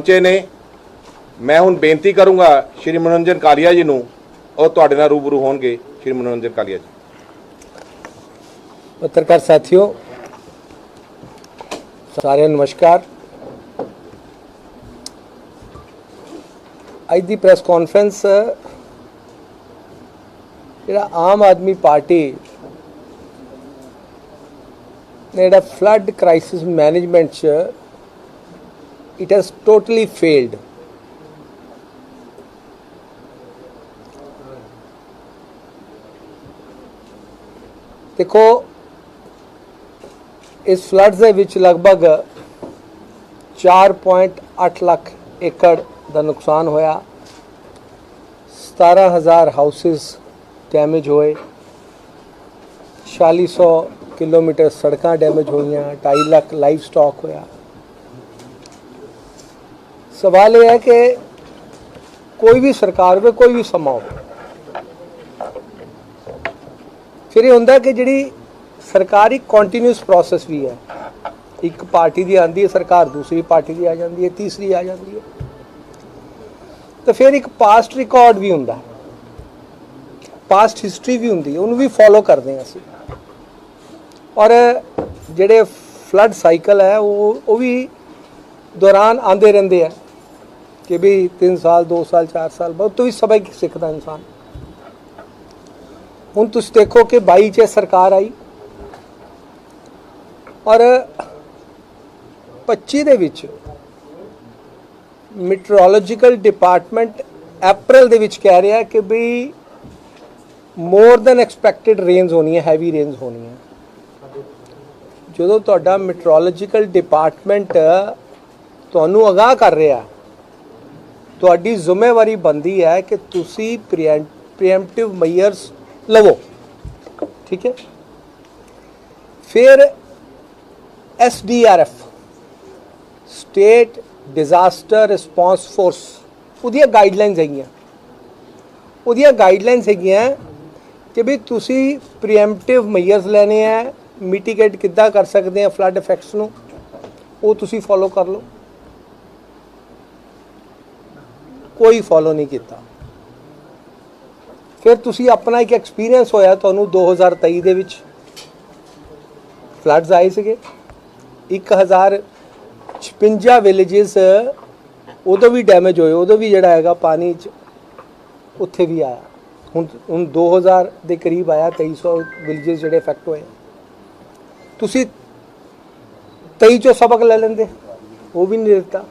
ਪਹੁੰਚੇ ਨੇ। ਮੈਂ ਹੁਣ ਬੇਨਤੀ ਕਰੂੰਗਾ ਸ਼੍ਰੀ ਮਨੋਰੰਜਨ ਕਾਲੀਆ ਜੀ ਨੂੰ, ਉਹ ਤੁਹਾਡੇ ਨਾਲ ਰੂਬਰੂ ਹੋਣਗੇ, ਸ਼੍ਰੀ ਮਨੋਰੰਜਨ ਕਾਲੀਆ ਜੀ। ਪੱਤਰਕਾਰ ਸਾਥੀਓ, ਸਾਰਿਆਂ ਨੂੰ ਨਮਸਕਾਰ। ਅੱਜ ਦੀ ਪ੍ਰੈਸ ਕਾਨਫਰੰਸ, ਜਿਹੜਾ ਆਮ ਆਦਮੀ ਪਾਰਟੀ ਨੇ ਜਿਹੜਾ ਫਲੱਡ ਕ੍ਰਾਈਸਿਸ ਮੈਨੇਜਮੈਂਟ ਚ ਇਟ ਹੈਜ਼ ਟੋਟਲੀ ਫੇਲਡ ਦੇਖੋ ਇਸ ਫਲੱਡ ਦੇ ਵਿੱਚ ਲਗਭਗ 4.8 ਲੱਖ ਏਕੜ ਦਾ ਨੁਕਸਾਨ ਹੋਇਆ 17000 ਹਾਊਸਸ ਡੈਮੇਜ ਹੋਏ 4600 ਕਿਲੋਮੀਟਰ ਸੜਕਾਂ ਡੈਮੇਜ ਹੋਈਆਂ 2.5 ਲੱਖ ਲਾਈਵ ਸਟਾਕ ਹੋਇਆ ਸਵਾਲ ਇਹ ਹੈ ਕਿ ਕੋਈ ਵੀ ਸਰਕਾਰ ਹੋਵੇ ਕੋਈ ਵੀ ਸਮਾਂ ਹੋਵੇ ਫਿਰ ਇਹ ਹੁੰਦਾ ਕਿ ਜਿਹੜੀ ਸਰਕਾਰ ਇੱਕ ਕੰਟੀਨਿਊਸ ਪ੍ਰੋਸੈਸ ਵੀ ਹੈ ਇੱਕ ਪਾਰਟੀ ਦੀ ਆਂਦੀ ਹੈ ਸਰਕਾਰ ਦੂਸਰੀ ਪਾਰਟੀ ਦੀ ਆ ਜਾਂਦੀ ਹੈ ਤੀਸਰੀ ਆ ਜਾਂਦੀ ਹੈ ਤਾਂ ਫਿਰ ਇੱਕ ਪਾਸਟ ਰਿਕਾਰਡ ਵੀ ਹੁੰਦਾ ਪਾਸਟ ਹਿਸਟਰੀ ਵੀ ਹੁੰਦੀ ਹੈ ਉਹਨੂੰ ਵੀ ਫੋਲੋ ਕਰਦੇ ਹਾਂ ਅਸੀਂ ਔਰ ਜਿਹੜੇ ਫਲੱਡ ਸਾਈਕਲ ਹੈ ਉਹ ਉਹ ਵੀ ਦੌਰਾਨ ਆਂਦੇ ਰਹਿੰਦੇ ਆ ਕਿ ਵੀ 3 ਸਾਲ 2 ਸਾਲ 4 ਸਾਲ ਬਾਅਦ ਤੋਂ ਵੀ ਸਬਕ ਸਿੱਖਦਾ ਇਨਸਾਨ। ਹੁਣ ਤੁਸੀਂ ਦੇਖੋ ਕਿ 22 ਚ ਸਰਕਾਰ ਆਈ ਔਰ 25 ਦੇ ਵਿੱਚ ਮੀਟਰੋਲੋਜੀਕਲ ਡਿਪਾਰਟਮੈਂਟ ਅਪ੍ਰੈਲ ਦੇ ਵਿੱਚ ਕਹਿ ਰਿਹਾ ਕਿ ਵੀ ਮੋਰ ਦੈਨ ਐਕਸਪੈਕਟਿਡ ਰੇਨਸ ਹੋਣੀ ਹੈ ਹੈਵੀ ਰੇਨਸ ਹੋਣੀ ਹੈ। ਜਦੋਂ ਤੁਹਾਡਾ ਮੀਟਰੋਲੋਜੀਕਲ ਡਿਪਾਰਟਮੈਂਟ ਤੁਹਾਨੂੰ ਅਗਾਹ ਕਰ ਰਿਹਾ ਤੁਹਾਡੀ ਜ਼ਿੰਮੇਵਾਰੀ ਬੰਦੀ ਹੈ ਕਿ ਤੁਸੀਂ ਪ੍ਰੀਐਮਪਟਿਵ ਮੈਜਰਸ ਲਵੋ। ਠੀਕ ਹੈ? ਫਿਰ SDRF state disaster response force ਉਹਦੀਆਂ ਗਾਈਡਲਾਈਨਸ ਹੈਗੀਆਂ। ਉਹਦੀਆਂ ਗਾਈਡਲਾਈਨਸ ਹੈਗੀਆਂ ਕਿ ਵੀ ਤੁਸੀਂ ਪ੍ਰੀਐਮਪਟਿਵ ਮੈਜਰਸ ਲੈਣੇ ਆ ਮਿਟੀਗੇਟ ਕਿੱਦਾਂ ਕਰ ਸਕਦੇ ਆ ਫਲੱਡ ਇਫੈਕਟਸ ਨੂੰ, ਉਹ ਤੁਸੀਂ ਫੋਲੋ ਕਰ ਲਓ। ਕੋਈ ਫੋਲੋ ਨਹੀਂ ਕੀਤਾ। ਫਿਰ ਤੁਸੀਂ ਆਪਣਾ ਇੱਕ ਐਕਸਪੀਰੀਅੰਸ ਹੋਇਆ ਤੁਹਾਨੂੰ 2023 ਦੇ ਵਿੱਚ। ਫਲੱਡਸ ਆਏ ਸੀਗੇ। 1056 ਵਿਲੇजेस ਉਦੋਂ ਵੀ ਡੈਮੇਜ ਹੋਏ, ਉਦੋਂ ਵੀ ਜਿਹੜਾ ਹੈਗਾ ਪਾਣੀ ਚ ਉੱਥੇ ਵੀ ਆਇਆ। ਹੁਣ ਹੁਣ 2000 ਦੇ ਕਰੀਬ ਆਇਆ 2300 ਵਿਲੇजेस ਜਿਹੜੇ ਇਫੈਕਟ ਹੋਏ। ਤੁਸੀਂ 23 ਚੋਂ ਸਬਕ ਲੈ ਲੈਂਦੇ, ਉਹ ਵੀ ਨਹੀਂ ਦਿੱਤਾ।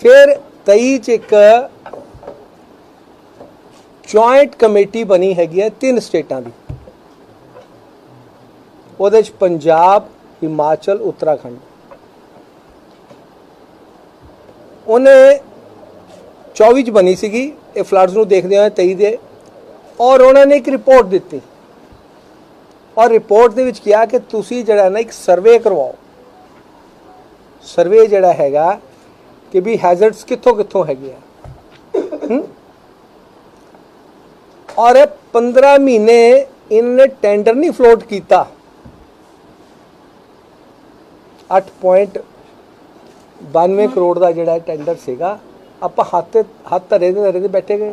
ਫਿਰ 23 ਚ ਇੱਕ ਜੁਆਇੰਟ ਕਮੇਟੀ ਬਣੀ ਹੈਗੀ ਹੈ ਤਿੰਨ ਸਟੇਟਾਂ ਦੀ। ਉਹਦੇ ਚ ਪੰਜਾਬ, ਹਿਮਾਚਲ, ਉੱਤਰਾਖੰਡ। ਉਹਨੇ 24 ਚ ਬਣੀ ਸੀਗੀ, ਇਹ ਫਲੱਡਸ ਨੂੰ ਦੇਖਦੇ ਹੋਏ 23 ਦੇ। ਔਰ ਉਹਨਾਂ ਨੇ ਇੱਕ ਰਿਪੋਰਟ ਦਿੱਤੀ। ਔਰ ਰਿਪੋਰਟ ਦੇ ਵਿੱਚ ਕਿਹਾ ਕਿ ਤੁਸੀਂ ਜਿਹੜਾ ਨਾ ਇੱਕ ਸਰਵੇ ਕਰਵਾਓ। ਸਰਵੇ ਜਿਹੜਾ ਹੈਗਾ ਕਿ ਵੀ ਹੈਜ਼ਰਡਸ ਕਿੱਥੋਂ ਕਿੱਥੋਂ ਹੈਗੇ ਆ ਔਰ ਇਹ 15 ਮਹੀਨੇ ਇਹਨੇ ਟੈਂਡਰ ਨਹੀਂ ਫਲੋਟ ਕੀਤਾ। 8.92 ਕਰੋੜ ਦਾ ਜਿਹੜਾ ਟੈਂਡਰ ਸੀਗਾ, ਆਪਾਂ ਹੱਥ ਹੱਥ ਧਰੇ ਦੇ ਧਰੇ ਦੇ ਬੈਠੇ ਗਏ।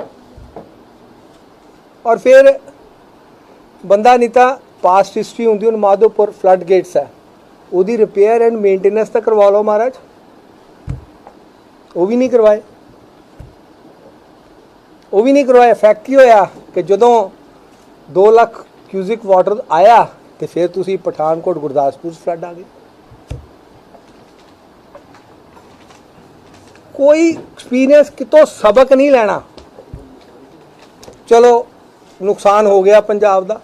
ਔਰ ਫਿਰ ਬੰਦਾ ਨਹੀਂ ਤਾਂ ਪਾਸਟ ਹਿਸਟਰੀ ਹੁੰਦੀ ਹੁਣ ਮਾਧੋਪੁਰ ਫਲੱਡ ਗੇਟਸ ਹੈ। ਉਹਦੀ ਰਿਪੇਅਰ ਐਂਡ ਮੇਨਟੇਨੈਂਸ ਤਾਂ ਕਰਵਾ ਲਓ ਮਹਾਰਾਜ। ਉਹ ਵੀ ਨਹੀਂ ਕਰਵਾਏ। ਉਹ ਵੀ ਨਹੀਂ ਕਰਵਾਇਆ ਫੈਕਟ ਕੀ ਹੋਇਆ ਕਿ ਜਦੋਂ 2 ਲੱਖ ਕਿਊਜ਼ਿਕ ਵਾਟਰ ਆਇਆ ਤੇ ਫਿਰ ਤੁਸੀਂ ਪਠਾਨਕੋਟ ਗੁਰਦਾਸਪੁਰ ਫਲੱਡ ਆ ਗਏ। ਕੋਈ ਐਕਸਪੀਰੀਅੰਸ ਕਿਤੋਂ ਸਬਕ ਨਹੀਂ ਲੈਣਾ। ਚਲੋ, ਨੁਕਸਾਨ ਹੋ ਗਿਆ ਪੰਜਾਬ ਦਾ।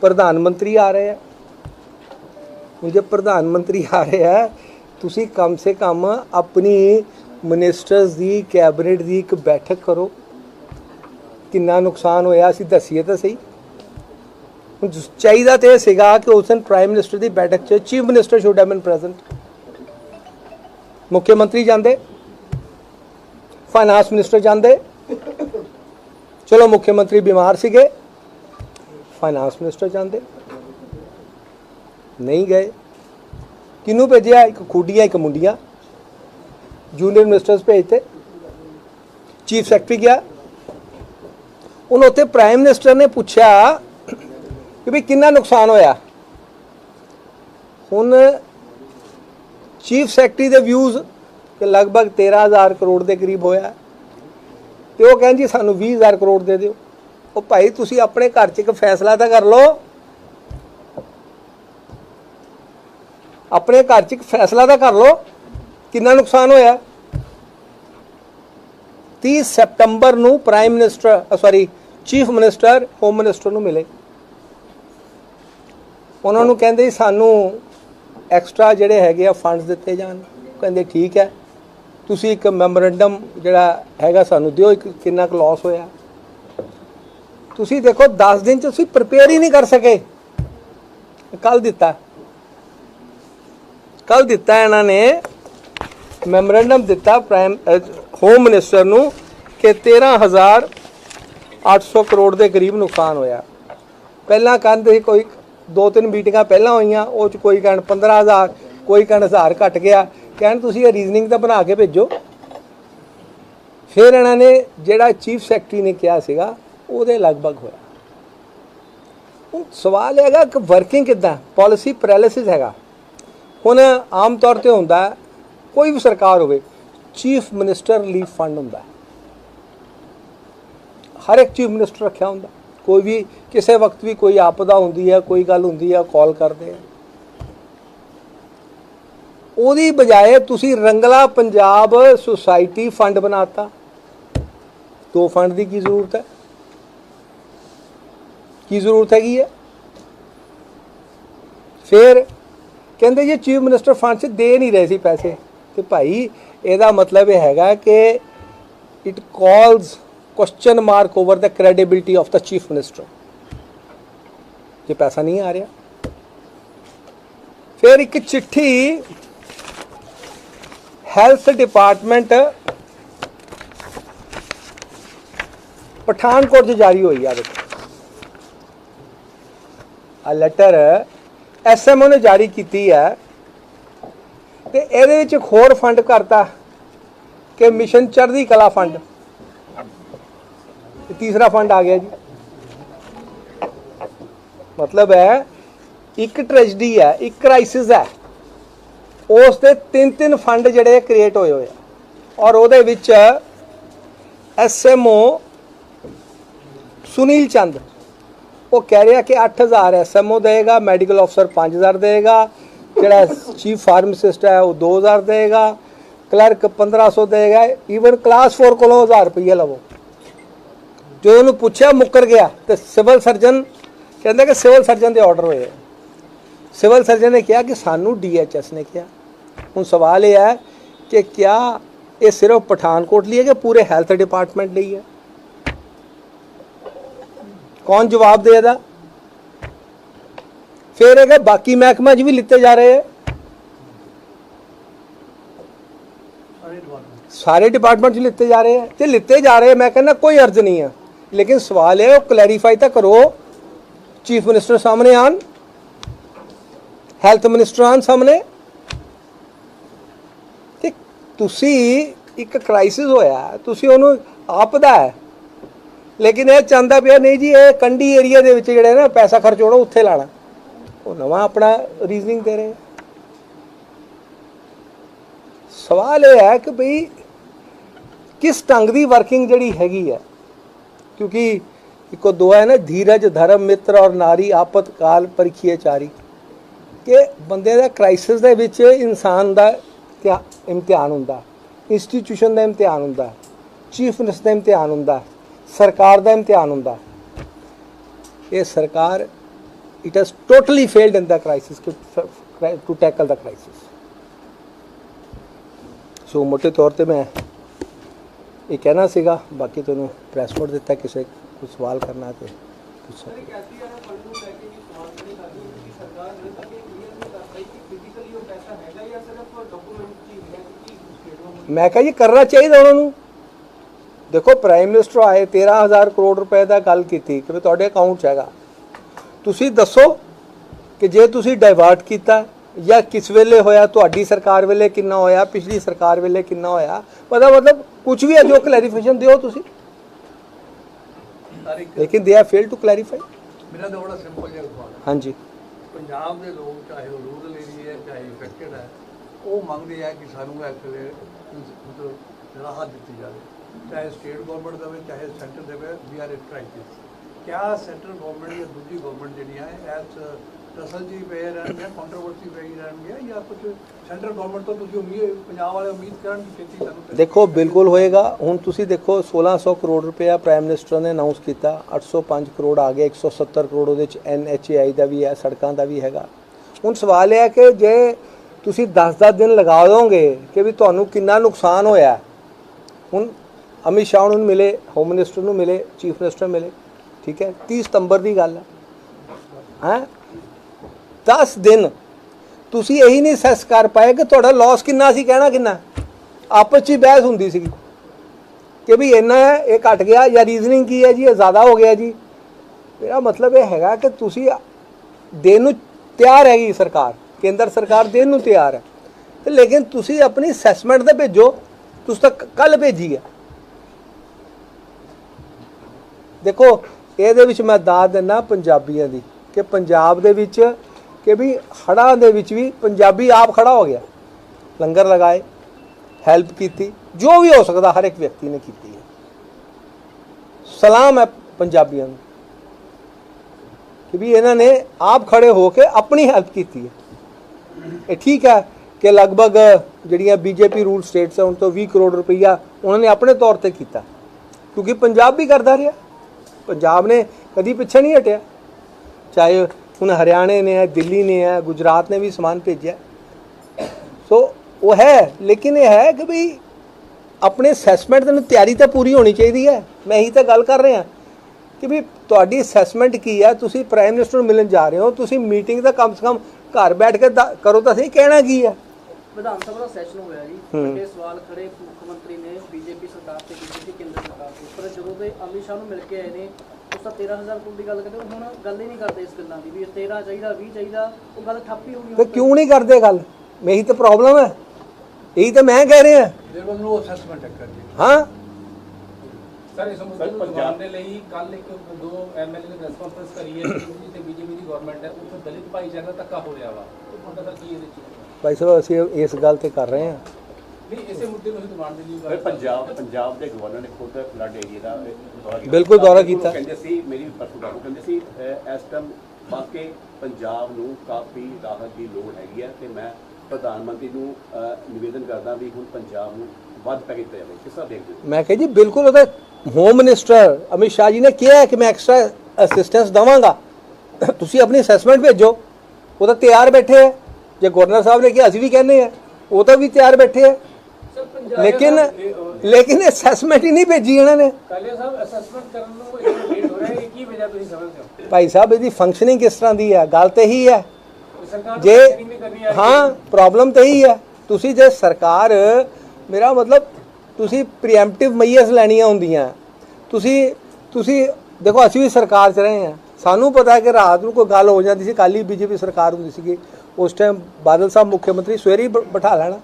ਪ੍ਰਧਾਨ ਮੰਤਰੀ ਆ ਰਹੇ ਆ। ਹੁਣ ਜੇ ਪ੍ਰਧਾਨ ਮੰਤਰੀ ਆ ਰਹੇ ਹੈ ਤੁਸੀਂ ਕਮ ਸੇ ਕਮ ਆਪਣੀ ਮਿਨਿਸਟਰਸ ਦੀ ਕੈਬਨਿਟ ਦੀ ਇੱਕ ਬੈਠਕ ਕਰੋ। ਕਿੰਨਾ ਨੁਕਸਾਨ ਹੋਇਆ ਅਸੀਂ ਦੱਸੀਏ ਤਾਂ ਸਹੀ। ਚਾਹੀਦਾ ਤੇ ਇਹ ਸੀਗਾ ਕਿ ਉਸ ਦਿਨ ਪ੍ਰਾਈਮ ਮਿਨਿਸਟਰ ਦੀ ਬੈਠਕ 'ਚ chief minister should have been present ਮੁੱਖ ਮੰਤਰੀ ਜਾਂਦੇ। ਫਾਈਨਾਂਸ ਮਿਨਿਸਟਰ ਜਾਂਦੇ। ਚਲੋ ਮੁੱਖ ਮੰਤਰੀ ਬਿਮਾਰ ਸੀਗੇ। ਫਾਈਨਾਂਸ ਮਿਨਿਸਟਰ ਜਾਂਦੇ। ਨਹੀਂ ਗਏ। ਕਿਹਨੂੰ ਭੇਜਿਆ? ਇੱਕ ਖੁੱਡੀਆਂ ਇੱਕ ਮੁੰਡੀਆਂ। ਜੂਨੀਅਰ ਮਿਨਿਸਟਰਸ ਭੇਜਤੇ ਚੀਫ ਸੈਕਟਰੀ ਗਿਆ। ਹੁਣ ਉੱਥੇ ਪ੍ਰਾਈਮ ਮਿਨਿਸਟਰ ਨੇ ਪੁੱਛਿਆ ਕਿ ਵੀ ਕਿੰਨਾ ਨੁਕਸਾਨ ਹੋਇਆ। ਹੁਣ ਚੀਫ ਸੈਕਟਰੀ ਦੇ ਵਿਊਜ਼ ਕਿ ਲਗਭਗ 13000 ਕਰੋੜ ਦੇ ਕਰੀਬ ਹੋਇਆ। ਤੇ ਉਹ ਕਹਿੰਦੇ ਜੀ ਸਾਨੂੰ 20000 ਕਰੋੜ ਦੇ ਦਿਓ। ਉਹ ਭਾਈ, ਤੁਸੀਂ ਆਪਣੇ ਘਰ 'ਚ ਇੱਕ ਫੈਸਲਾ ਤਾਂ ਕਰ ਲਓ। ਆਪਣੇ ਘਰ 'ਚ ਇੱਕ ਫੈਸਲਾ ਤਾਂ ਕਰ ਲਓ, ਕਿੰਨਾ ਨੁਕਸਾਨ ਹੋਇਆ? 30 ਸਤੰਬਰ ਨੂੰ prime minister sorry chief minister home minister ਨੂੰ ਮਿਲੇ। ਉਹਨਾਂ ਨੂੰ ਕਹਿੰਦੇ ਸਾਨੂੰ ਐਕਸਟਰਾ ਜਿਹੜੇ ਹੈਗੇ ਆ ਫੰਡਸ ਦਿੱਤੇ ਜਾਣ। ਕਹਿੰਦੇ, ਠੀਕ ਹੈ, ਤੁਸੀਂ ਇੱਕ ਮੈਮੋਰੈਂਡਮ ਜਿਹੜਾ ਹੈਗਾ ਸਾਨੂੰ ਦਿਓ, ਇੱਕ ਕਿੰਨਾ ਕੁ ਲਾਸ ਹੋਇਆ। ਤੁਸੀਂ ਦੇਖੋ 10 ਦਿਨ ਚ ਤੁਸੀਂ ਪ੍ਰਪੇਅਰ ਹੀ ਨਹੀਂ ਕਰ ਸਕੇ। ਕੱਲ ਦਿੱਤਾ। ਕੱਲ ਦਿੱਤਾ ਇਹਨਾਂ ਨੇ ਮੈਮੋਰੈਂਡਮ ਦਿੱਤਾ ਪ੍ਰਾਈਮ ਹੋਮ ਮਿਨਿਸਟਰ ਨੂੰ ਕਿ 13800 ਕਰੋੜ ਦੇ ਕਰੀਬ ਨੁਕਸਾਨ ਹੋਇਆ। ਪਹਿਲਾਂ ਕਹਿੰਦੇ ਸੀ ਕੋਈ ਦੋ ਤਿੰਨ ਮੀਟਿੰਗਾਂ ਪਹਿਲਾਂ ਹੋਈਆਂ, ਉਹ ਚ ਕੋਈ ਕਹਿਣ 15000 ਕੋਈ ਕਹਿਣ 1000 ਘਟ ਗਿਆ। ਕਹਿਣ ਤੁਸੀਂ ਇਹ ਰੀਜ਼ਨਿੰਗ ਤਾਂ ਬਣਾ ਕੇ ਭੇਜੋ। ਫਿਰ ਇਹਨਾਂ ਨੇ ਜਿਹੜਾ ਚੀਫ ਸੈਕਟਰੀ ਨੇ ਕਿਹਾ ਸੀਗਾ, ਉਹਦੇ ਲਗਭਗ ਹੋਇਆ। ਹੁਣ ਸਵਾਲ ਹੈਗਾ ਕਿ ਵਰਕਿੰਗ ਕਿੱਦਾਂ? ਪਾਲਿਸੀ ਪੈਰਾਲਿਸਿਸ ਹੈਗਾ। ਹੁਣ ਆਮ ਤੌਰ ਤੇ ਹੁੰਦਾ ਕੋਈ ਵੀ ਸਰਕਾਰ ਹੋਵੇ ਚੀਫ ਮਿਨਿਸਟਰ ਰਿਲੀਫ ਫੰਡ ਹੁੰਦਾ ਹਰ ਇੱਕ ਚੀਫ ਮਿਨਿਸਟਰ ਰੱਖਿਆ ਹੁੰਦਾ ਕੋਈ ਵੀ ਕਿਸੇ ਵਕਤ ਵੀ ਕੋਈ ਆਪਦਾ ਹੁੰਦੀ ਹੈ, ਕੋਈ ਗੱਲ ਹੁੰਦੀ ਹੈ ਕਾਲ ਕਰਦੇ ਆ ਉਹਦੀ ਬਜਾਏ ਤੁਸੀਂ ਰੰਗਲਾ ਪੰਜਾਬ ਸੁਸਾਇਟੀ ਫੰਡ ਬਣਾਤਾ। ਦੋ ਫੰਡ ਦੀ ਕੀ ਜ਼ਰੂਰਤ ਹੈ? ਕੀ ਜ਼ਰੂਰਤ ਹੈਗੀ ਹੈ? ਫਿਰ ਕਹਿੰਦੇ ਜੀ ਚੀਫ ਮਿਨਿਸਟਰ ਫੰਡ 'ਚ ਦੇ ਨਹੀਂ ਰਹੇ ਸੀ ਪੈਸੇ। ਤੇ ਭਾਈ, ਇਹਦਾ ਮਤਲਬ ਇਹ ਹੈਗਾ ਕਿ it calls question mark over the credibility of the chief minister ਜੇ ਪੈਸਾ ਨਹੀਂ ਆ ਰਿਹਾ। ਫਿਰ ਇੱਕ ਚਿੱਠੀ ਹੈਲਥ ਡਿਪਾਰਟਮੈਂਟ ਪਠਾਨਕੋਟ 'ਚ ਜਾਰੀ ਹੋਈ ਆ। ਦੇਖੋ ਆ ਲੈਟਰ ਐਸਐਮਓ ਨੇ ਜਾਰੀ ਕੀਤੀ ਹੈ ਤੇ ਇਹਦੇ ਵਿੱਚ ਇੱਕ ਹੋਰ ਫੰਡ ਕਰਤਾ ਕਿ ਮਿਸ਼ਨ ਚੜ੍ਹਦੀ ਕਲਾ ਫੰਡ ਇਹ ਤੀਸਰਾ ਫੰਡ ਆ ਗਿਆ ਜੀ। ਮਤਲਬ ਹੈ, ਇੱਕ ਟ੍ਰੈਜਡੀ ਹੈ, ਇੱਕ ਕ੍ਰਾਈਸਿਸ ਹੈ। ਉਸ ਦੇ ਤਿੰਨ ਤਿੰਨ ਫੰਡ ਜਿਹੜੇ ਕ੍ਰੀਏਟ ਹੋਏ ਹੋਏ ਆ। ਔਰ ਉਹਦੇ ਵਿੱਚ ਐਸਐਮਓ ਸੁਨੀਲ ਚੰਦ ਉਹ ਕਹਿ ਰਿਹਾ ਕਿ 8000 ਐਸਐਮਓ ਦੇਗਾ ਮੈਡੀਕਲ ਅਫਸਰ 5000 ਦੇਗਾ, ਜਿਹੜਾ ਚੀਫ ਫਾਰਮਾਸਿਸਟ ਹੈ ਉਹ 2000 ਦੇਗਾ ਕਲਰਕ 1500 ਦੇਗਾ ਈਵਨ ਕਲਾਸ 4 ਕੋਲੋਂ 1000 ਰੁਪਏ ਲਵੋ। ਜੋ ਉਹਨੂੰ ਪੁੱਛਿਆ, ਮੁੱਕਰ ਗਿਆ ਤੇ ਸਿਵਲ ਸਰਜਨ ਕਹਿੰਦਾ ਕਿ ਸਿਵਲ ਸਰਜਨ ਦੇ ਆਰਡਰ ਹੋਏ ਸਿਵਲ ਸਰਜਨ ਨੇ ਕਿਹਾ ਕਿ ਸਾਨੂੰ ਡੀਐਚਐਸ ਨੇ ਕਿਹਾ। ਹੁਣ ਸਵਾਲ ਇਹ ਹੈ ਕਿ ਕਿਆ ਇਹ ਸਿਰਫ ਪਠਾਨਕੋਟ ਲਈ ਹੈ ਕਿ ਪੂਰੇ ਹੈਲਥ ਡਿਪਾਰਟਮੈਂਟ ਲਈ ਹੈ? ਕੌਣ ਜਵਾਬ ਦੇਗਾ ਫਿਰ ਹੈਗਾ ਬਾਕੀ ਮਹਿਕਮਾ 'ਚ ਵੀ ਲਿੱਤੇ ਜਾ ਰਹੇ ਹੈ ਸਾਰੇ ਡਿਪਾਰਟਮੈਂਟ 'ਚ ਲਿੱਤੇ ਜਾ ਰਹੇ ਹੈ ਤੇ ਲਿੱਤੇ ਜਾ ਰਹੇ, ਮੈਂ ਕਹਿੰਦਾ ਕੋਈ ਅਰਜ਼ ਨਹੀਂ ਹੈ ਲੇਕਿਨ ਸਵਾਲ ਹੈ ਉਹ ਕਲੈਰੀਫਾਈ ਤਾਂ ਕਰੋ। ਚੀਫ ਮਿਨਿਸਟਰ ਸਾਹਮਣੇ ਆਣ ਹੈਲਥ ਮਿਨਿਸਟਰ ਆਣ ਸਾਹਮਣੇ। ਕਿ ਤੁਸੀਂ ਇੱਕ ਕ੍ਰਾਈਸਿਸ ਹੋਇਆ, ਤੁਸੀਂ ਉਹਨੂੰ ਆਪਦਾ ਹੈ। ਲੇਕਿਨ ਇਹ ਚਾਹੁੰਦਾ ਪਿਆ ਨਹੀਂ ਜੀ, ਇਹ ਕੰਡੀ ਏਰੀਆ ਦੇ ਵਿੱਚ ਜਿਹੜਾ ਨਾ ਪੈਸਾ ਖਰਚ ਹੋਣਾ, ਉੱਥੇ ਲਾਣਾ। ਉਹ ਨਵਾਂ ਆਪਣਾ ਰੀਜ਼ਨਿੰਗ ਦੇ ਰਹੇ। ਸਵਾਲ ਇਹ ਹੈ ਕਿ ਭਈ ਕਿਸ ਢੰਗ ਦੀ ਵਰਕਿੰਗ ਜਿਹੜੀ ਹੈਗੀ ਹੈ? ਕਿਉਂਕਿ ਇੱਕੋ ਦੁਆ ਹੈ ਨਾ, ਧੀਰਜ, ਧਰਮ, ਮਿੱਤਰ ਔਰ ਨਾਰੀ, ਆਪਤ ਕਾਲ, ਪਰਖੀਏ ਚਾਰੀ। ਕਿ ਬੰਦੇ ਦਾ ਕ੍ਰਾਈਸਿਸ ਦੇ ਵਿੱਚ ਇਨਸਾਨ ਦਾ ਧਿਆ- ਇਮਤਿਹਾਨ ਹੁੰਦਾ। ਇੰਸਟੀਟਿਊਸ਼ਨ ਦਾ ਇਮਤਿਹਾਨ ਹੁੰਦਾ। ਚੀਫ ਮਿਨਿਸਟਰ ਦਾ ਇਮਤਿਹਾਨ ਹੁੰਦਾ। ਸਰਕਾਰ ਦਾ ਇਮਤਿਹਾਨ ਹੁੰਦਾ। ਇਹ ਸਰਕਾਰ it has totally failed in the crisis to tackle the crisis so ਮੋਟੇ ਤੌਰ ਤੇ ਮੈਂ ਇਹ ਕਹਿਣਾ ਸੀਗਾ ਬਾਕੀ ਤੁਹਾਨੂੰ ਪ੍ਰੈਸ ਨੋਟ ਦਿੱਤਾ ਕਿਸੇ ਕੋਈ ਸਵਾਲ ਕਰਨਾ ਤੇ ਪੁੱਛ। ਮੈਂ ਕਹਾਂ ਜੀ ਕਰਨਾ ਚਾਹੀਦਾ ਉਹਨਾਂ ਨੂੰ। ਦੇਖੋ ਪ੍ਰਾਈਮ ਮਿਨਿਸਟਰ ਆਏ 13000 ਕਰੋੜ ਰੁਪਏ ਦਾ ਗੱਲ ਕੀਤੀ ਕਿ ਤੁਹਾਡੇ ਅਕਾਊਂਟ 'ਚ ਹੈਗਾ। ਤੁਸੀਂ ਦੱਸੋ ਕਿ ਜੇ ਤੁਸੀਂ ਡਾਇਵਰਟ ਕੀਤਾ ਜਾਂ ਕਿਸ ਵੇਲੇ ਹੋਇਆ ਤੁਹਾਡੀ ਸਰਕਾਰ ਵੇਲੇ ਕਿੰਨਾ ਹੋਇਆ ਪਿਛਲੀ ਸਰਕਾਰ ਵੇਲੇ ਕਿੰਨਾ ਹੋਇਆ ਪਤਾ ਮਤਲਬ ਕੁਝ ਵੀ ਹੈ ਜੋ ਕਲੈਰੀਫਿਕੇਸ਼ਨ ਦਿਓ ਤੁਸੀਂ। ਲੇਕਿਨ they are fail to clarify ਮੇਰਾ ਤਾਂ ਬੜਾ ਸਿੰਪਲ ਜਿਹਾ ਸਵਾਲ ਹੈ। ਹਾਂਜੀ। ਪੰਜਾਬ ਦੇ ਲੋਕ ਚਾਹੇ ਉਹ ਰੂਰਲ ਏਰੀਆ ਹੈ ਚਾਹੇ ਇਫੈਕਟਡ ਹੈ ਉਹ ਮੰਗਦੇ ਆ ਕਿ ਸਾਨੂੰ ਐਕਚੁਅਲੀ ਮਤਲਬ ਰਾਹਤ ਦਿੱਤੀ ਜਾਵੇ। ਚਾਹੇ ਸਟੇਟ ਗਵਰਨਮੈਂਟ ਦੇਵੇ, ਚਾਹੇ ਸੈਂਟਰ ਦੇਵੇ ਵੀ ਆਰ ਇਨ ਕਿਆ ਸੈਂਟਰਲ ਗਵਰਨਮੈਂਟ ਜਾਂ ਦੂਜੀ ਗਵਰਨਮੈਂਟ ਜਿਹੜੀਆਂ ਹੈ ਐਸ ਟਸਲ ਜੀ ਪਏ ਰਹਿਣਗੇ ਕੰਟਰੋਵਰਸੀ ਪਈ ਰਹਿਣਗੇ ਜਾਂ ਕੁਝ ਸੈਂਟਰਲ ਗਵਰਨਮੈਂਟ ਤੋਂ ਤੁਸੀਂ ਉਮੀਦ, ਪੰਜਾਬ ਵਾਲੇ ਉਮੀਦ ਕਰਨ ਕਿ ਛੇਤੀ ਸਾਨੂੰ ਦੇਖੋ, ਬਿਲਕੁਲ ਹੋਏਗਾ। ਹੁਣ ਤੁਸੀਂ ਦੇਖੋ 1600 ਕਰੋੜ ਰੁਪਇਆ ਪ੍ਰਾਈਮ ਮਿਨਿਸਟਰ ਨੇ ਅਨਾਉਂਸ ਕੀਤਾ। 805 ਕਰੋੜ ਆ ਗਿਆ 170 ਕਰੋੜ ਉਹਦੇ ਚ ਐਨਐਚਏਆਈ ਦਾ ਵੀ ਹੈ, ਸੜਕਾਂ ਦਾ ਵੀ ਹੈਗਾ। ਹੁਣ ਸਵਾਲ ਇਹ ਹੈ ਕਿ ਜੇ ਤੁਸੀਂ 10-10 ਦਿਨ ਲਗਾ ਦੋਗੇ ਕਿ ਵੀ ਤੁਹਾਨੂੰ ਕਿੰਨਾ ਨੁਕਸਾਨ ਹੋਇਆ, ਹੁਣ ਅਮਿਤ ਸ਼ਾਹ ਨੂੰ ਮਿਲੇ ਹੋਮ ਮਿਨਿਸਟਰ ਨੂੰ ਮਿਲੇ ਚੀਫ ਮਿਨਿਸਟਰ ਮਿਲੇ, ਠੀਕ ਹੈ? 30 ਸਤੰਬਰ ਦੀ ਗੱਲ ਹੈ। ਹੈ? 10 ਦਿਨ। ਤੁਸੀਂ ਇਹੀ ਨਹੀਂ ਸੈਸ ਕਰ ਪਾਏ ਕਿ ਤੁਹਾਡਾ ਲਾਸ ਕਿੰਨਾ ਸੀ, ਕਹਿਣਾ ਕਿੰਨਾ? ਆਪਸ 'ਚ ਹੀ ਬਹਿਸ ਹੁੰਦੀ ਸੀਗੀ। ਕਿ ਵੀ ਇੰਨਾ ਹੈ ਇਹ ਘਟ ਗਿਆ, ਜਾਂ ਰੀਜ਼ਨਿੰਗ ਕੀ ਹੈ ਜੀ? ਇਹ ਜ਼ਿਆਦਾ ਹੋ ਗਿਆ ਜੀ। ਮੇਰਾ ਮਤਲਬ ਇਹ ਹੈਗਾ ਕਿ ਤੁਸੀਂ ਦੇਣ ਨੂੰ ਤਿਆਰ ਹੈਗੀ ਸਰਕਾਰ। ਕੇਂਦਰ ਸਰਕਾਰ ਦੇਣ ਨੂੰ ਤਿਆਰ ਹੈ। ਤੇ ਲੇਕਿਨ ਤੁਸੀਂ ਆਪਣੀ ਅਸੈਸਮੈਂਟ ਤੇ ਭੇਜੋ। ਤੁਸੀਂ ਤਾਂ ਕੱਲ ਭੇਜੀ ਹੈ। ਦੇਖੋ, ਇਹਦੇ ਵਿੱਚ ਮੈਂ ਦਾਦ ਦਿੰਦਾ ਪੰਜਾਬੀਆਂ ਦੀ ਕਿ ਪੰਜਾਬ ਦੇ ਵਿੱਚ ਕਿ ਵੀ ਹੜ੍ਹਾਂ ਦੇ ਵਿੱਚ ਵੀ ਪੰਜਾਬੀ ਆਪ ਖੜਾ ਹੋ ਗਿਆ। ਲੰਗਰ ਲਗਾਏ ਹੈਲਪ ਕੀਤੀ, ਜੋ ਵੀ ਹੋ ਸਕਦਾ ਹਰ ਇੱਕ ਵਿਅਕਤੀ ਨੇ ਕੀਤੀ ਹੈ। ਸਲਾਮ ਹੈ ਪੰਜਾਬੀਆਂ ਨੂੰ ਕਿ ਵੀ ਇਹਨਾਂ ਨੇ ਆਪ ਖੜੇ ਹੋ ਕੇ ਆਪਣੀ ਹੈਲਪ ਕੀਤੀ ਹੈ। ਇਹ ਠੀਕ ਹੈ ਕਿ ਲਗਭਗ ਜਿਹੜੀਆਂ ਬੀਜੇਪੀ ਰੂਲ ਸਟੇਟਸ ਹੈ ਉਹਨਾਂ ਤੋਂ 20 ਕਰੋੜ ਰੁਪਈਆ ਉਹਨਾਂ ਨੇ ਆਪਣੇ ਤੌਰ ਤੇ ਕੀਤਾ। ਕਿਉਂਕਿ ਪੰਜਾਬ ਵੀ ਕਰਦਾ ਰਿਹਾ। ਪੰਜਾਬ ਨੇ ਕਦੀ ਪਿੱਛੇ ਨਹੀਂ ਹਟਿਆ। ਚਾਹੇ ਹੁਣ ਹਰਿਆਣੇ ਨੇ ਹੈ, ਦਿੱਲੀ ਨੇ ਹੈ, ਗੁਜਰਾਤ ਨੇ ਵੀ ਸਮਾਨ ਭੇਜਿਆ। ਸੋ ਉਹ ਹੈ, ਲੇਕਿਨ ਇਹ ਹੈ ਕਿ ਵੀ ਆਪਣੇ ਅਸੈਸਮੈਂਟ ਦੀ ਤਿਆਰੀ ਤਾਂ ਪੂਰੀ ਹੋਣੀ ਚਾਹੀਦੀ ਹੈ। ਮੈਂ ਇਹੀ ਤਾਂ ਗੱਲ ਕਰ ਰਿਹਾ ਕਿ ਵੀ ਤੁਹਾਡੀ ਅਸੈਸਮੈਂਟ ਕੀ ਹੈ? ਤੁਸੀਂ ਪ੍ਰਾਈਮ ਮਿਨਿਸਟਰ ਨੂੰ ਮਿਲਣ ਜਾ ਰਹੇ ਹੋ, ਤੁਸੀਂ ਮੀਟਿੰਗ ਦਾ ਕਮ ਸੇ ਕਮ ਘਰ ਬੈਠ ਕੇ ਦਾ- ਕਰੋ ਤਾਂ ਸਹੀ, ਕਹਿਣਾ ਕੀ ਹੈ? ਵਿਧਾਨ ਸਭਾ ਦਾ ਸੈਸ਼ਨ ਹੋਇਆ ਜੀ। ਵੱਡੇ ਸਵਾਲ ਖੜੇ ਮੁੱਖ ਮੰਤਰੀ ਨੇ ਬੀਜੇਪੀ ਸਰਕਾਰ ਤੇ ਕੀਤੀ ਸੀ ਕੇਂਦਰ ਸਰਕਾਰ ਤੇ। ਪਰ ਜਦੋਂ ਦੇ ਅਮਿਤ ਸ਼ਾਹ ਨੂੰ ਮਿਲ ਕੇ ਆਏ ਨੇ ਉਸ ਤਾਂ 13000 ਕਰੋੜ ਦੀ ਗੱਲ ਕਰਦੇ ਹੁਣ ਗੱਲ ਹੀ ਨਹੀਂ ਕਰਦੇ ਇਸ ਗੱਲਾਂ ਦੀ ਵੀ 13 ਚਾਹੀਦਾ 20 ਚਾਹੀਦਾ ਉਹ ਗੱਲ ਠੱਪ ਹੀ ਹੋ ਗਈ ਤੇ ਹੁਣ ਕਿਉਂ ਨਹੀਂ ਕਰਦੇ ਗੱਲ? ਮੈਂ ਇਹੀ ਤਾਂ ਪ੍ਰੋਬਲਮ ਹੈ। ਇਹੀ ਤਾਂ ਮੈਂ ਕਹਿ ਰਿਹਾ। ਵਾਸ ਨੋ ਅਸੈਸਮੈਂਟ ਕਰਦੀ ਹਾਂ। ਸਰ ਇਸ ਮੁੱਦੇ ਨੂੰ ਦਬਾਉਣ ਦੇ ਲਈ ਕੱਲ ਇੱਕ ਦੋ ਐਮਐਲਏ ਨੇ ਪ੍ਰੈਸ ਕਾਨਫਰੰਸ ਕਰੀ ਹੈ ਕਿ ਜਿੱਥੇ ਬੀਜੇਪੀ ਦੀ ਗਵਰਨਮੈਂਟ ਹੈ ਉੱਥੇ ਦਲਿਤ ਭਾਈਚਾਰੇ ਦਾ ਧੱਕਾ ਹੋ ਰਿਹਾ ਵਾ। ਉਹ ਤੁਹਾਡਾ ਸਰ ਕੀ ਇਹਦੇ ਚ? ਭਾਈ ਸਾਹਿਬ ਅਸੀਂ ਇਸ ਗੱਲ ਤੇ ਕਰ ਰਹੇ ਹਾਂ। ਨਹੀਂ ਇਸੇ ਮੁੱਦੇ ਨੂੰ ਹੀ ਦਬਾਉਣ ਦੇ ਲਈ ਪੰਜਾਬ ਪੰਜਾਬ ਦੇ ਗਵਰਨਰ ਨੇ ਖੁਦ ਫਲੱਡ ਏਰੀਆ ਦਾ ਦੌਰਾ ਕੀਤਾ। ਬਿਲਕੁਲ ਦੌਰਾ ਕੀਤਾ। ਕਹਿੰਦੇ ਸੀ ਮੇਰੀ ਪਰਸੋਂ ਗੱਲ ਕਹਿੰਦੇ ਸੀ ਇਸ ਟਾਈਮ ਬਾਕੀ ਪੰਜਾਬ ਨੂੰ ਕਾਫੀ ਰਾਹਤ ਦੀ ਲੋੜ ਹੈਗੀ ਹੈ ਤੇ ਮੈਂ ਪ੍ਰਧਾਨ ਮੰਤਰੀ ਨੂੰ ਨਿਵੇਦਨ ਕਰਦਾ ਵੀ ਹੁਣ ਪੰਜਾਬ ਨੂੰ ਵੱਧ ਪੈਕੇਜ ਦਿੱਤਾ ਜਾਵੇ ਕਿਸ ਤਰ੍ਹਾਂ ਦੇਖਦੇ ਹੋ? ਮੈਂ ਕਿਹਾ ਜੀ ਬਿਲਕੁਲ ਉਹਦਾ ਹੋਮ ਮਿਨਿਸਟਰ ਅਮਿਤ ਸ਼ਾਹ ਜੀ ਨੇ ਕਿਹਾ ਹੈ ਕਿ ਮੈਂ ਐਕਸਟਰਾ ਅਸਿਸਟੈਂਸ ਦਵਾਂਗਾ। ਤੁਸੀਂ ਆਪਣੀ ਅਸੈਸਮੈਂਟ ਭੇਜੋ। ਉਹ ਤਾਂ ਤਿਆਰ ਬੈਠੇ ਹੈ ਜੇ ਗਵਰਨਰ ਸਾਹਿਬ ਨੇ ਕਿਹਾ ਅਸੀਂ ਵੀ ਕਹਿੰਦੇ ਆ ਉਹ ਤਾਂ ਵੀ ਤਿਆਰ ਬੈਠੇ ਹੈ ਲੇਕਿਨ ਲੇਕਿਨ ਅਸੈਸਮੈਂਟ ਹੀ ਨਹੀਂ ਭੇਜੀ ਇਹਨਾਂ ਨੇ। ਕਾਲੇ ਸਾਹਿਬ ਅਸੈਸਮੈਂਟ ਕਰਨ ਨੂੰ ਇਹ ਲੇਟ ਹੋ ਰਿਹਾ ਹੈ ਕੀ ਵਜ੍ਹਾ ਤੁਸੀਂ ਸਮਝਦੇ ਹੋ? ਭਾਈ ਸਾਹਿਬ ਇਹਦੀ ਫੰਕਸ਼ਨਿੰਗ ਕਿਸ ਤਰ੍ਹਾਂ ਦੀ ਹੈ? ਗੱਲ ਤੇ ਹੀ ਹੈ। ਜੇ ਆ ਹਾਂ ਪ੍ਰੋਬਲਮ ਤਾਂ ਇਹੀ ਹੈ। ਤੁਸੀਂ ਜੇ ਸਰਕਾਰ ਮੇਰਾ ਮਤਲਬ ਤੁਸੀਂ ਪ੍ਰੀਐਮਪਟਿਵ ਮਈਅਸ ਲੈਣੀਆਂ ਹੁੰਦੀਆਂ। ਤੁਸੀਂ ਤੁਸੀਂ ਦੇਖੋ ਅਸੀਂ ਵੀ ਸਰਕਾਰ 'ਚ ਰਹੇ ਹਾਂ। ਸਾਨੂੰ ਪਤਾ ਹੈ ਕਿ ਰਾਤ ਨੂੰ ਕੋਈ ਗੱਲ ਹੋ ਜਾਂਦੀ ਸੀ ਕੱਲ ਹੀ ਬੀਜੇਪੀ ਸਰਕਾਰ ਹੁੰਦੀ ਸੀਗੀ। ਉਸ ਟਾਈਮ ਬਾਦਲ ਸਾਹਿਬ ਮੁੱਖ ਮੰਤਰੀ ਸਵੇਰੇ ਹੀ ਬਿਠਾ ਲੈਣਾ।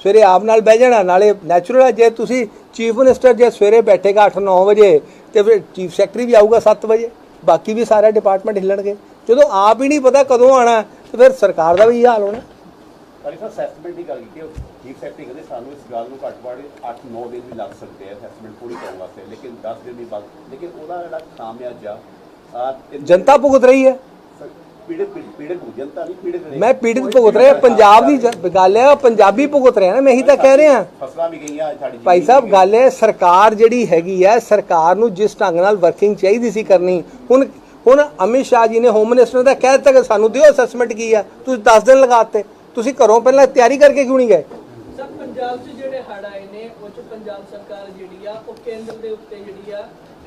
ਸਵੇਰੇ ਆਪ ਨਾਲ ਬਹਿ ਜਾਣਾ ਨਾਲੇ ਨੈਚੁਰਲ ਹੈ ਜੇ ਤੁਸੀਂ ਚੀਫ ਮਿਨਿਸਟਰ ਜੇ ਸਵੇਰੇ ਬੈਠੇਗਾ 8-9 ਵਜੇ ਤੇ ਫਿਰ ਚੀਫ ਸੈਕਟਰੀ ਵੀ ਆਊਗਾ 7 ਵਜੇ ਬਾਕੀ ਵੀ ਸਾਰੇ ਡਿਪਾਰਟਮੈਂਟ ਹਿੱਲਣਗੇ। ਜਦੋਂ ਆਪ ਹੀ ਨਹੀਂ ਪਤਾ ਕਦੋਂ ਆਣਾ ਤੇ ਫਿਰ ਸਰਕਾਰ ਦਾ ਵੀ ਇਹ ਹਾਲ ਹੋਣਾ। ਪਰ ਇਸ ਅਸੈਸਮੈਂਟ ਦੀ ਗੱਲ ਕੀਤੀ ਉਹ ਚੀਫ ਸੈਕਟਰੀ ਕਹਿੰਦੇ ਸਾਨੂੰ ਇਸ ਗੱਲ ਨੂੰ ਘੱਟ ਘੱਟ 8-9 ਦਿਨ ਵੀ ਲੱਗ ਸਕਦੇ ਆ ਅਸੈਸਮੈਂਟ ਪੂਰੀ ਕਰਨ ਵਾਸਤੇ ਲੇਕਿਨ 10 ਦਿਨ ਦੀ ਬਾਤ ਲੇਕਿਨ ਉਹਦਾ ਜਿਹੜਾ ਖਾਮਿਆਜਾ ਆ ਜਨਤਾ ਭੁਗਤ ਰਹੀ ਹੈ। ਪੀੜਤ ਪੀੜਤ ਜਨਤਾ ਨਹੀਂ ਪੀੜਤ ਰਹੇ ਮੈਂ ਪੀੜਤ ਭੁਗਤ ਰਿਹਾ ਪੰਜਾਬ ਦੀ ਜ- ਗੱਲ ਹੈ ਪੰਜਾਬੀ ਭੁਗਤ ਰਿਹਾ ਨਾ ਮੈਂ ਇਹੀ ਤਾਂ ਕਹਿ ਰਿਹਾ। ਫਸਲਾਂ ਵੀ ਗਈਆਂ ਸਾਡੀ ਭਾਈ ਸਾਹਿਬ ਗੱਲ ਹੈ ਸਰਕਾਰ ਜਿਹੜੀ ਹੈਗੀ ਹੈ ਸਰਕਾਰ ਨੂੰ ਜਿਸ ਢੰਗ ਨਾਲ ਵਰਕਿੰਗ ਚਾਹੀਦੀ ਸੀ ਕਰਨੀ ਹੁਣ ਹੁਣ ਅਮਿਤ ਸ਼ਾਹ ਜੀ ਨੇ ਹੋਮ ਮਿਨਿਸਟਰ ਦਾ ਕਹਿ ਦਿੱਤਾ ਕਿ ਸਾਨੂੰ ਦਿਓ ਅਸੈਸਮੈਂਟ ਕੀ ਆ ਤੁਸੀਂ 10 ਦਿਨ ਲਗਾਤੇ ਤੁਸੀਂ ਘਰੋਂ ਪਹਿਲਾਂ ਤਿਆਰੀ ਕਰਕੇ ਕਿਉਂ ਨਹੀਂ ਗਏ? ਸਰ ਪੰਜਾਬ 'ਚ ਜਿਹੜੇ ਹੜ੍ਹ ਆਏ ਨੇ ਉਹ 'ਚ ਪੰਜਾਬ ਸਰਕਾਰ ਜਿਹੜੀ ਆ ਉਹ ਕੇਂਦਰ ਦੇ ਉੱਤੇ ਜਿਹੜੀ ਆ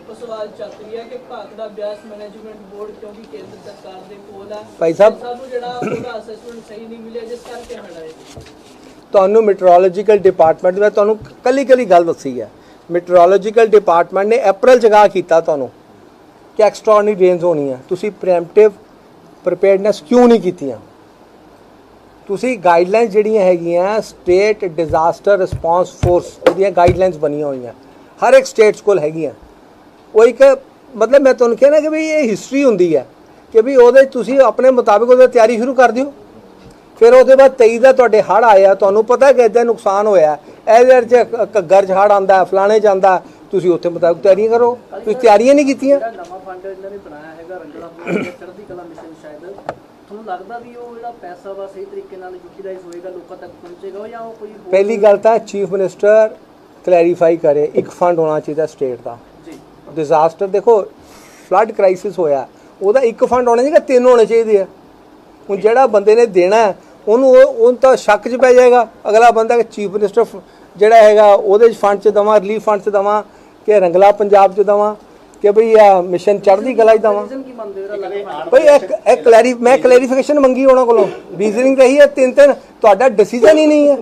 ਉਹ ਸਵਾਲ ਚੱਕ ਰਹੀ ਆ ਕਿ ਭਾਖੜਾ ਬਿਆਸ ਮੈਨੇਜਮੈਂਟ ਬੋਰਡ ਕਿਉਂਕਿ ਕੇਂਦਰ ਸਰਕਾਰ ਦੇ ਕੋਲ ਆ ਭਾਈ ਸਾਹਿਬ- ਸਾਨੂੰ ਜਿਹੜਾ ਉਹਦਾ ਅਸੈਸਮੈਂਟ ਸਹੀ ਨਹੀਂ ਮਿਲਿਆ ਜਿਸ ਕਰਕੇ ਹੜ੍ਹ ਆਏ ਤੁਹਾਨੂੰ ਮੈਟਰੋਲੋਜੀਕਲ ਡਿਪਾਰਟਮੈਂਟ ਮੈਂ ਤੁਹਾਨੂੰ ਕੱਲੀ ਕੱਲੀ ਗੱਲ ਦੱਸੀ ਹੈ। ਮੈਟਰੋਲੋਜੀਕਲ ਡਿਪਾਰਟਮੈਂਟ ਨੇ ਅਪ੍ਰੈਲ ਜਗਾ ਕੀਤਾ ਤੁਹਾਨੂੰ ਕਿ ਐਕਸਟਰਾordinary ਰੇਨਸ ਹੋਣੀ ਹੈ ਤੁਸੀਂ ਪ੍ਰੀਐਮਪਟਿਵ ਪ੍ਰੀਪੇਅਰਡਨੈਸ ਕਿਉਂ ਨਹੀਂ ਕੀਤੀਆਂ? ਤੁਸੀਂ ਗਾਈਡਲਾਈਨਸ ਜਿਹੜੀਆਂ ਹੈਗੀਆਂ ਸਟੇਟ ਡਿਜ਼ਾਸਟਰ ਰਿਸਪਾਂਸ ਫੋਰਸ ਉਹਦੀਆਂ ਗਾਈਡਲਾਈਨਸ ਬਣੀਆਂ ਹੋਈਆਂ। ਹਰ ਇੱਕ ਸਟੇਟਸ ਕੋਲ ਹੈਗੀਆਂ। ਉਹ ਇੱਕ ਮਤਲਬ ਮੈਂ ਤੁਹਾਨੂੰ ਕਿਹਾ ਨਾ ਕਿ ਵੀ ਇਹ ਹਿਸਟਰੀ ਹੁੰਦੀ ਹੈ ਕਿ ਵੀ ਉਹਦੇ 'ਚ ਤੁਸੀਂ ਆਪਣੇ ਮੁਤਾਬਿਕ ਉਹਦੀ ਤਿਆਰੀ ਸ਼ੁਰੂ ਕਰ ਦਿਓ। ਫਿਰ ਉਹਦੇ ਬਾਅਦ 23 ਦਾ ਤੁਹਾਡੇ ਹੜ ਆਇਆ ਤੁਹਾਨੂੰ ਪਤਾ ਕਿ ਇਦਾਂ ਨੁਕਸਾਨ ਹੋਇਆ। ਇਹਦੇ ਚ ਘੱਗਰ ਚ ਹੜ ਆਂਦਾ ਫਲਾਣੇ ਜਾਂਦਾ ਤੁਸੀਂ ਉੱਥੇ ਮੁਤਾਬਿਕ ਤਿਆਰੀਆਂ ਕਰੋ। ਤੁਸੀਂ ਤਿਆਰੀਆਂ ਨਹੀਂ ਕੀਤੀਆਂ। ਜਿਹੜਾ ਨਵਾਂ ਫੰਡ ਇਹਨਾਂ ਨੇ ਬਣਾਇਆ ਹੈਗਾ ਰੰਗਲਾ ਫੰਡ ਜਾਂ ਚੜ੍ਹਦੀ ਕਲਾ ਮਿਸ਼ਨ ਸ਼ਾਇਦ। ਤੁਹਾਨੂੰ ਲੱਗਦਾ ਵੀ ਉਹ ਜਿਹੜਾ ਪੈਸਾ ਵਾ ਸਹੀ ਤਰੀਕੇ ਨਾਲ ਯੂਟਿਲਾਈਜ਼ ਹੋਏਗਾ ਲੋਕਾਂ ਤੱਕ ਪਹੁੰਚੇਗਾ ਜਾਂ ਉਹ ਕੋਈ ਹੋਰ ਪਹਿਲੀ ਗੱਲ ਤਾਂ ਚੀਫ ਮਿਨਿਸਟਰ ਕਲੈਰੀਫਾਈ ਕਰੇ ਇੱਕ ਫੰਡ ਹੋਣਾ ਚਾਹੀਦਾ ਸਟੇਟ ਦਾ। ਡਿਜ਼ਾਸਟਰ ਦੇਖੋ ਫਲੱਡ ਕ੍ਰਾਈਸਿਸ ਹੋਇਆ। ਉਹਦਾ ਇੱਕ ਫੰਡ ਹੋਣਾ ਚਾਹੀਦਾ ਤਿੰਨ ਹੋਣੇ ਚਾਹੀਦੇ ਆ। ਹੁਣ ਜਿਹੜਾ ਬੰਦੇ ਨੇ ਦੇਣਾ ਉਹਨੂੰ ਉਹ ਉਹਨੂੰ ਤਾਂ ਸ਼ੱਕ 'ਚ ਪੈ ਜਾਏਗਾ। ਅਗਲਾ ਬੰਦਾ ਕਿ ਚੀਫ ਮਿਨਿਸਟਰ ਜਿਹੜਾ ਹੈਗਾ ਉਹਦੇ 'ਚ ਫੰਡ 'ਚ ਦਵਾਂ ਰਿਲੀਫ ਫੰਡ 'ਚ ਦਵਾਂ ਕਿ ਰੰਗਲਾ ਪੰਜਾਬ 'ਚ ਦਵਾਂ ਕਿ ਭਈ ਆ ਮਿਸ਼ਨ ਚੜ੍ਹਦੀ ਕਲਾ 'ਚ ਦਵਾਂ। ਭਈ ਇੱਕ ਇੱਕ ਕਲੈਰੀ ਮੈਂ ਕਲੈਰੀਫਿਕੇਸ਼ਨ ਮੰਗੀ ਉਹਨਾਂ ਕੋਲੋਂ। ਰੀਜ਼ਨਿੰਗ ਰਹੀ ਹੈ ਤਿੰਨ ਤਿੰਨ ਤੁਹਾਡਾ ਡਿਸੀਜਨ ਹੀ ਨਹੀਂ ਹੈ।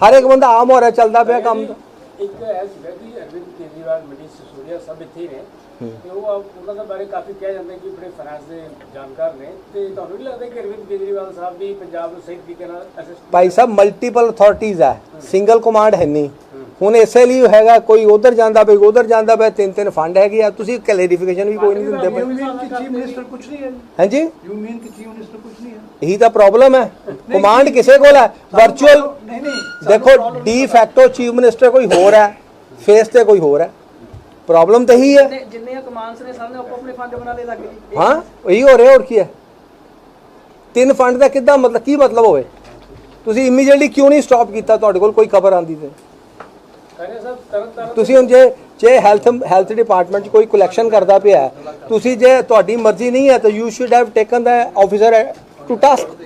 ਹਰ ਇੱਕ ਬੰਦਾ ਆਮ ਹੋ ਰਿਹਾ ਚੱਲਦਾ ਪਿਆ ਕੰਮ। ਇੱਕ ਐ ਸੀਗਾ ਕਿ ਅਰਵਿੰਦ ਕੇਜਰੀਵਾਲ ਮਨੀਸ਼ ਸਿਸੋਦੀਆ ਸਭ ਇੱਥੇ ਹੀ ਨੇ। ਤੇ ਉਹ ਉਹਨਾਂ ਦੇ ਬਾਰੇ ਕਾਫੀ ਕਿਹਾ ਜਾਂਦਾ ਕਿ ਬੜੇ ਫਾਈਨਾਂਸ ਦੇ ਜਾਣਕਾਰ ਨੇ। ਤੇ ਤੁਹਾਨੂੰ ਨਹੀਂ ਲੱਗਦਾ ਕਿ ਅਰਵਿੰਦ ਕੇਜਰੀਵਾਲ ਸਾਹਿਬ ਵੀ ਪੰਜਾਬ ਨੂੰ ਸਹੀ ਤਰੀਕੇ ਨਾਲ ਅਸੈਸ ਭਾਈ ਸਾਹਿਬ ਮਲਟੀਪਲ ਅਥਾਰਟੀਜ਼ ਹੈ। ਸਿੰਗਲ ਕਮਾਂਡ ਹੈ ਨਹੀਂ ਹੁਣ ਇਸੇ ਲਈ ਹੈਗਾ ਕੋਈ ਉਧਰ ਜਾਂਦਾ ਪਈ ਉਧਰ ਜਾਂਦਾ ਪਿਆ ਤਿੰਨ ਤਿੰਨ ਫੰਡ ਹੈਗੇ ਆ। ਤੁਸੀਂ ਕਲੈਰੀਫਿਕੇਸ਼ਨ ਵੀ ਕੋਈ ਨਹੀਂ ਦਿੰਦੇ ਯੂ ਪਏ ਮੀਨ ਕਿ ਚੀਫ ਮਿਨਿਸਟਰ ਕੁਝ ਨਹੀਂ ਹੈ? ਹਾਂਜੀ? ਯੂ ਮੀਨ ਕਿ ਚੀਫ ਮਿਨਿਸਟਰ ਕੁਝ ਨਹੀਂ ਹੈ? ਇਹੀ ਤਾਂ ਪ੍ਰੋਬਲਮ ਹੈ। ਕਮਾਂਡ ਕਿਸੇ ਕੋਲ ਹੈ? ਵਰਚੁਅਲ ਨਹੀਂ ਨਹੀਂ। ਦੇਖੋ ਡੀ ਫੈਕਟੋ ਚੀਫ ਮਿਨਿਸਟਰ ਕੋਈ ਹੋਰ ਹੈ। ਫੇਸ ਤੇ ਕੋਈ ਹੋਰ ਹੈ। ਪ੍ਰੋਬਲਮ ਤਾਂ ਇਹੀ ਹੈ ਜਿੰਨੇ ਜਿੰਨੇ ਕਮਾਂਡਸ ਨੇ ਸਭ ਨੇ ਆਪੋ ਆਪਣੇ ਫੰਡ ਬਣਾ ਲਏ ਲੱਗ ਜੀ ਹਾਂ ਇਹੀ ਹੋ ਰਿਹਾ ਹੋਰ ਕੀ ਹੈ ਤਿੰਨ ਫੰਡ ਦਾ ਕਿੱਦਾਂ ਮਤਲਬ ਕੀ ਮਤਲਬ ਹੋਵੇ ਤੁਸੀਂ ਇਮੀਡੀਏਟਲੀ ਕਿਉਂ ਨਹੀਂ ਸਟਾਪ ਕੀਤਾ ਤੁਹਾਡੇ ਕੋਲ ਕੋਈ ਖਬਰ ਆਂਦੀ ਤੇ ਕਹਿੰਦੇ ਸਾਹਿਬ ਤਰਨ ਤਾਰਨ ਤੁਸੀਂ ਹੁਣ ਜੇ ਜੇ ਹੈਲਥ ਹੈਲਥ ਡਿਪਾਰਟਮੈਂਟ 'ਚ ਕੋਈ ਕਲੈਕਸ਼ਨ ਕਰਦਾ ਪਿਆ ਹੈ, ਤੁਸੀਂ ਜੇ ਤੁਹਾਡੀ ਮਰਜ਼ੀ ਨਹੀਂ ਹੈ ਤਾਂ you should have taken the officer to task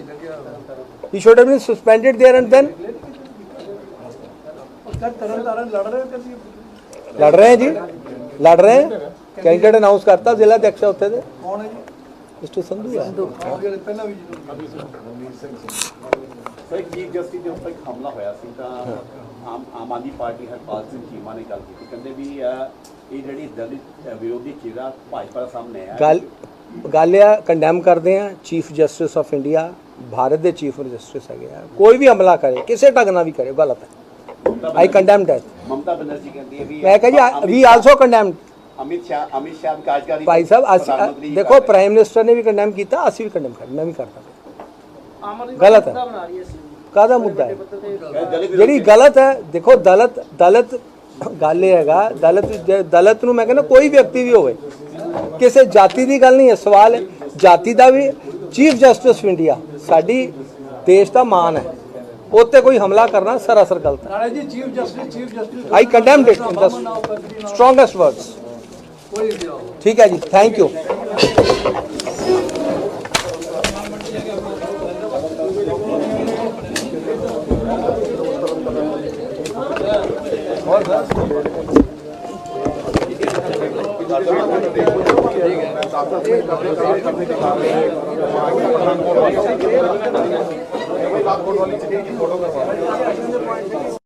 he should have been suspended there and then sir Tarn Taran ਲੜ ਰਹੇ ਹੋ ਕਦੀ ਲੜ ਰਹੇ ਜੀ? ਲੜ ਰਹੇ? ਕੈਂਡੀਡੇਟ ਅਨਾਉਂਸ ਕਰਤਾ ਜ਼ਿਲ੍ਹਾ ਅਧਿਕਸ਼ ਉੱਥੇ ਦੇ? ਕੌਣ ਹੈ ਜੀ? ਮਿਸਟਰ ਸੰਧੂ ਹੈ ਜਿਹੜੇ ਪਹਿਲਾਂ ਵੀ ਜਦੋਂ ਸਰ ਚੀਫ ਜਸਟਿਸ ਦੇ ਉੱਪਰ ਇੱਕ ਹਮਲਾ ਹੋਇਆ ਸੀ ਤਾਂ ਆਮ ਆਮ ਆਦਮੀ ਪਾਰਟੀ ਹਰਪਾਲ ਸਿੰਘ ਚੀਮਾ ਨੇ ਗੱਲ ਕੀਤੀ। ਕਹਿੰਦੇ ਵੀ ਇਹ ਜਿਹੜੀ ਦਲਿਤ ਵਿਰੋਧੀ ਚਿਹਰਾ ਭਾਜਪਾ ਦੇ ਸਾਹਮਣੇ ਹੈ ਗੱਲ ਗੱਲ ਆ ਕੰਡੈਮ ਕਰਦੇ ਆ chief justice of India Bharat ਦੇ ਚੀਫ ਜਸਟਿਸ ਹੈਗੇ ਆ। ਕੋਈ ਵੀ ਹਮਲਾ ਕਰੇ ਕਿਸੇ ਢੰਗ ਨਾਲ ਵੀ ਕਰੇ ਗਲਤ ਹੈ। ਆਈ ਕੰਡੈਮ ਦੈਟ ਮਮਤਾ ਬਨਰਜੀ ਕਹਿੰਦੀ ਹੈ ਵੀ ਮੈਂ ਕਹਾਂ ਜੀ we also condemn Amit Shah Amit Shah ਦੀ ਕਾਰਜਕਾਰੀ ਭਾਈ ਸਾਹਿਬ ਅਸੀਂ ਦੇਖੋ ਪ੍ਰਾਈਮ ਮਿਨਿਸਟਰ ਨੇ ਵੀ ਕੰਡੈਮ ਕੀਤਾ ਅਸੀਂ ਵੀ ਕੰਡੈਮ ਕਰ ਮੈਂ ਵੀ ਕਰਦਾ। ਗਲਤ ਹੈ। ਕਾਹਦਾ ਮੁੱਦਾ ਹੈ? ਜਿਹੜੀ ਗਲਤ ਹੈ ਦੇਖੋ ਦਲਤ ਦਲਤ ਗੱਲ ਇਹ ਹੈਗਾ ਦਲਤ ਦਲਤ ਨੂੰ ਮੈਂ ਕਹਿੰਦਾ ਕੋਈ ਵਿਅਕਤੀ ਵੀ ਹੋਵੇ ਕਿਸੇ ਜਾਤੀ ਦੀ ਗੱਲ ਨਹੀਂ ਹੈ ਸਵਾਲ ਹੈ। ਜਾਤੀ ਦਾ ਵੀ ਚੀਫ ਜਸਟਿਸ ਆਫ ਇੰਡੀਆ ਸਾਡੀ ਦੇਸ਼ ਦਾ ਮਾਨ ਹੈ। उत्ते कोई हमला करना सरासर गलत है। आई कंडेम स्ट्रोंगेस्ट वर्ड्स ठीक है जी थैंक यू ਬਾਗਪੁर ਵਾਲੀ ਚੀਜ਼ ਦੀ ਫੋਟੋ